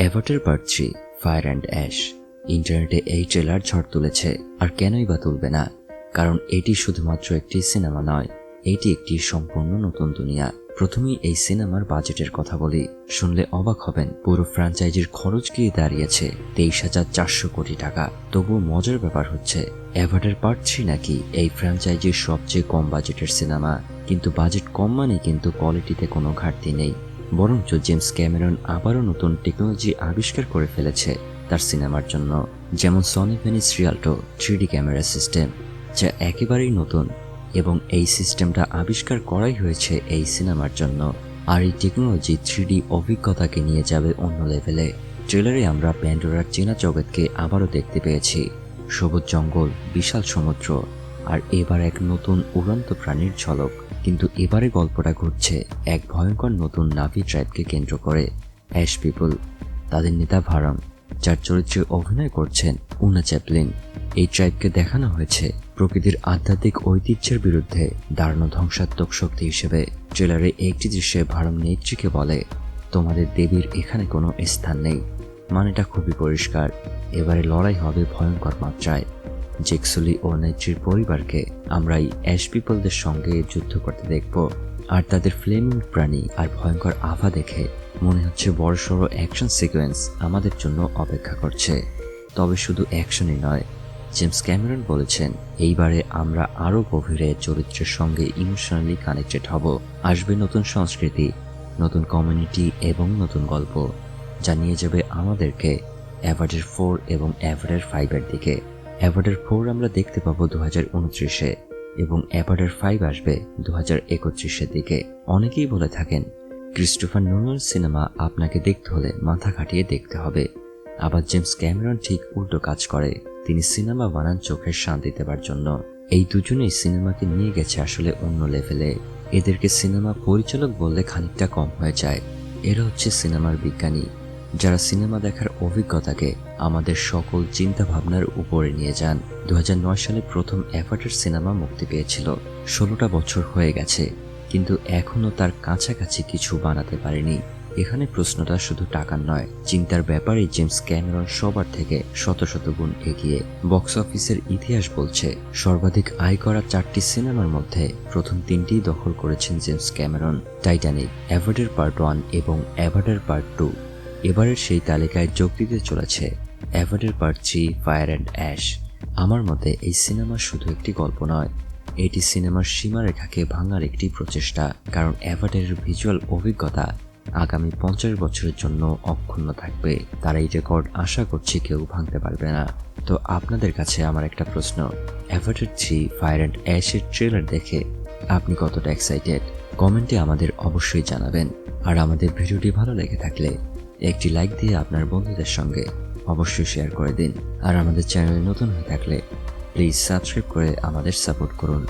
Avatar part three Fire and Ash ইন্টারনেটে এই trailer ঝড় তুলেছে, আর কেনই বা তুলবে না? কারণ এটি শুধুমাত্র একটি সিনেমা নয়, এটি একটি সম্পূর্ণ নতুন দুনিয়া। প্রথমেই এই সিনেমার বাজেটের কথা বলি। শুনলে অবাক হবেন, পুরো ফ্র্যাঞ্চাইজির খরচ গিয়ে দাঁড়িয়েছে? তেইশ হাজার চারশো কোটি টাকা। তবুও মজার ব্যাপার হচ্ছে অ্যাভাটার পার্ট থ্রি নাকি এই ফ্র্যাঞ্চাইজির সবচেয়ে কম বাজেটের সিনেমা কিন্তু বাজেট কম মানে কিন্তু কোয়ালিটিতে কোনো ঘাটতি নেই। বরঞ্চ জেমস ক্যামেরন আবারও নতুন টেকনোলজি আবিষ্কার করে ফেলেছে তার সিনেমার জন্য, যেমন Sony Venice Rialto, three D camera system, যা একেবারেই নতুন এবং এই সিস্টেমটা আবিষ্কার করাই হয়েছে এই সিনেমার জন্য। আর এই টেকনোলজি থ্রিডি অভিজ্ঞতাকে নিয়ে যাবে অন্য লেভেলে। ট্রেলারে আমরা প্যান্ডোরার চেনা জগৎকে আবারও দেখতে পেয়েছি। সবুজ জঙ্গল, বিশাল সমুদ্র আর এবার এক নতুন উড়ন্ত প্রাণীর ঝলক। কিন্তু এবারে গল্পটা ঘুরছে এক ভয়ঙ্কর নতুন নাভি ট্রাইবকে কেন্দ্র করে। অ্যাশ পিপল, তাদের নেতা ভারম, যার চরিত্রে অভিনয় করছেন উনা চ্যাপলিন। এই ট্রাইবকে দেখানো হয়েছে প্রকৃতির আধ্যাত্মিক ঐতিহ্যের বিরুদ্ধে দাঁড়ানো ধ্বংসাত্মক শক্তি হিসেবে। ট্রেলারে একটি দৃশ্যে ভারম নেত্রীকে বলে, তোমাদের দেবীর এখানে কোনো স্থান নেই। মানেটা খুবই পরিষ্কার। এবারে লড়াই হবে ভয়ঙ্কর মাত্রায়। জেক্সলি ও নেত্রীর পরিবারকে আমরা এই অ্যাশ পিপলদের সঙ্গে যুদ্ধ করতে দেখব। আর তাদের ফ্লেমিং প্রাণী আর ভয়ঙ্কর আভা দেখে মনে হচ্ছে বড়সড় অ্যাকশন সিকোয়েন্স আমাদের জন্য অপেক্ষা করছে। তবে শুধু অ্যাকশনই নয়, জেমস ক্যামেরন বলেছেন, এইবারে আমরা আরও গভীরে চরিত্রের সঙ্গে ইমোশনালি কানেক্টেড হব। আসবে নতুন সংস্কৃতি, নতুন কমিউনিটি এবং নতুন গল্প। যা নিয়ে যাবে আমাদেরকে অ্যাভার্ডের ফোর এবং অ্যাভার্ডের ফাইভের দিকে। অ্যাভার্ডের ফোর আমরা দেখতে পাবো দু হাজার উনত্রিশে এবং অ্যাভার্ডের ফাইভ আসবে দু হাজার একত্রিশের দিকে। অনেকেই বলে থাকেন, ক্রিস্টোফার নোলার সিনেমা আপনাকে দেখতে হলে মাথা খাটিয়ে দেখতে হবে। আবার জেমস ক্যামেরন ঠিক উল্টো কাজ করে, তিনি সিনেমা বানান চোখের শান্তি দেবার জন্য। এই দুজনেই সিনেমাকে নিয়ে গেছে আসলে অন্য লেভেলে। এদেরকে সিনেমা পরিচালক বললে খানিকটা কম হয়ে যায়। এরা হচ্ছে সিনেমার বিজ্ঞানী। যারা সিনেমা দেখার অভিজ্ঞতাকে আমাদের সকল চিন্তা ভাবনার উপরে নিয়ে যান। দু হাজার নয় সালে প্রথম অ্যাভার্টার সিনেমা মুক্তি পেয়েছিল। ষোলোটা বছর হয়ে গেছে, কিন্তু এখনও তার কাছাকাছি কিছু বানাতে পারেনি। এখানে প্রশ্নটা শুধু টাকার নয়, চিন্তার ব্যাপারে জেমস ক্যামেরন সবার থেকে শত শত গুণ এগিয়ে বক্স অফিসের ইতিহাস বলছে, সর্বাধিক আয় করা চারটি সিনেমার মধ্যে প্রথম তিনটি দখল করেছেন জেমস ক্যামেরন। টাইটানিক অ্যাভার্ডের পার্ট ওয়ান এবং অ্যাভার্ডের পার্ট টু। এবারের সেই তালিকায় যোগ দিতে চলেছে অ্যাভার্ডের পার্ট ফায়ার অ্যান্ড অ্যাশ আমার মতে এই সিনেমা শুধু একটি গল্প নয়। এটি সিনেমার সীমারেখাকে ভাঙার একটি প্রচেষ্টা, কারণ অ্যাভার্ডের ভিজুয়াল অভিজ্ঞতা আগামী পঞ্চাশ বছরের জন্য অক্ষুণ্ণ থাকবে। তার এই রেকর্ড আশা করছি কেউ ভাঙতে পারবে না। তো আপনাদের কাছে আমার একটা প্রশ্ন। অ্যাভার্টার থ্রি ফায়ার অ্যান্ড অ্যাশের ট্রেলার দেখে আপনি কতটা এক্সাইটেড কমেন্টে আমাদের অবশ্যই জানাবেন। আর আমাদের ভিডিওটি ভালো লেগে থাকলে একটি লাইক দিয়ে আপনার বন্ধুদের সঙ্গে অবশ্যই শেয়ার করে দিন। আর আমাদের চ্যানেলে নতুন হয়ে থাকলে প্লিজ সাবস্ক্রাইব করে আমাদের সাপোর্ট করুন।